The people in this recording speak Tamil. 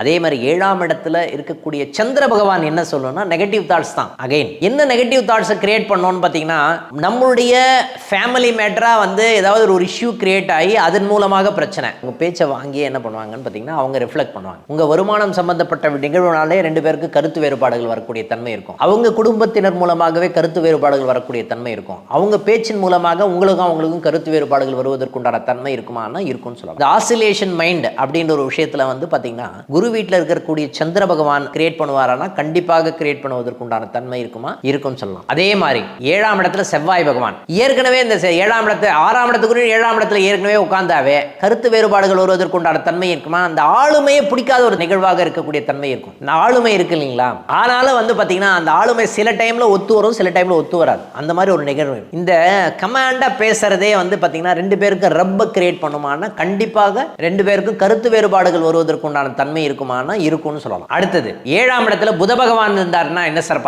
அதே மாதிரி ஏழாம் இடத்துல இருக்கக்கூடிய சந்திர பகவான் என்ன சொல்லணும்னா நெகட்டிவ் தாட்ஸ் தான். அகைன் என்ன நெகட்டிவ் தாட்ஸை கிரியேட் பண்ணோம்னு பார்த்தீங்கன்னா நம்மளுடைய ஃபேமிலி மேட்டராக வந்து ஏதாவது ஒரு இஷ்யூ கிரியேட் ஆகி அதன் மூலமாக பிரச்சனை. உங்கள் பேச்சை வாங்கி என்ன பண்ணுவாங்கன்னு பார்த்தீங்கன்னா அவங்க ரிஃப்ளெக்ட் பண்ணுவாங்க. உங்கள் வருமானம் சம்பந்தப்பட்ட நிகழ்வுனாலே ரெண்டு பேருக்கு கருத்து வேறுபாடுகள் வரக்கூடிய தன்மை இருக்கும். அவங்க குடும்பத்தினர் மூலமாகவே கருத்து வேறுபாடுகள் வரக்கூடிய தன்மை இருக்கும். அவங்க பேச்சின் மூலமாக உங்களுக்கும் அவங்களுக்கும் கருத்து வேறுபாடுகள் வருவதற்குண்டான தன்மை இருக்குமானா இருக்கும்னு சொல்லலாம் இந்த ஆசிலேஷன் மைண்ட் அப்படின்ற ஒரு விஷயத்துல வந்து பாத்தீங்கன்னா குரு வீட்டில் இருக்கக்கூடிய சந்திர பகவான் கிரியேட் பண்ணுவாரானா கண்டிப்பாக கிரியேட் பண்ணுவதற்குண்டான தன்மை இருக்குமா? இருக்கும் சொல்லலாம். அதே மாதிரி ஏழாம் இடத்துல செவ்வாய் பகவான். ஏற்கனவே இந்த ஏழாம் இடத்துல ஆறாம் இடத்துக்குரிய ஏழாம் இடத்துல ஏற்கனவே உட்கார்ந்தாவே கருத்து வேறுபாடுகள் வருவதற்குண்டான தன்மை இருக்குமா? அந்த ஆளுமையை பிடிக்காத ஒரு நிகழ்வாக இருக்கக்கூடிய தன்மை இருக்கும். இந்த ஆளுமை இருக்கு இல்லைங்களா? ஆனாலும் வந்து பாத்தீங்கன்னா அந்த ஆளுமை சில டைம்ல ஒத்து வரும் சில டைம்ல ஒத்து வராது. அந்த மாதிரி ஒரு நிகழ்வு. இந்த கமாண்டா பேசுறதே வந்து பாத்தீங்கன்னா ரெண்டு பேருக்கு ரப்ப கிரியேட் பண்ணுமானா கண்டிப்பாக ரெண்டு பேருக்கும் கருத்து வேறுபாடுகள் வருவதற்குண்டான தன்மை இருக்கும். இருக்குமானா இருக்கும்னு சொல்லலாம். அடுத்தது ஏழாம் இடத்துல புத பகவான் இருந்தாருன்னா என்ன சார்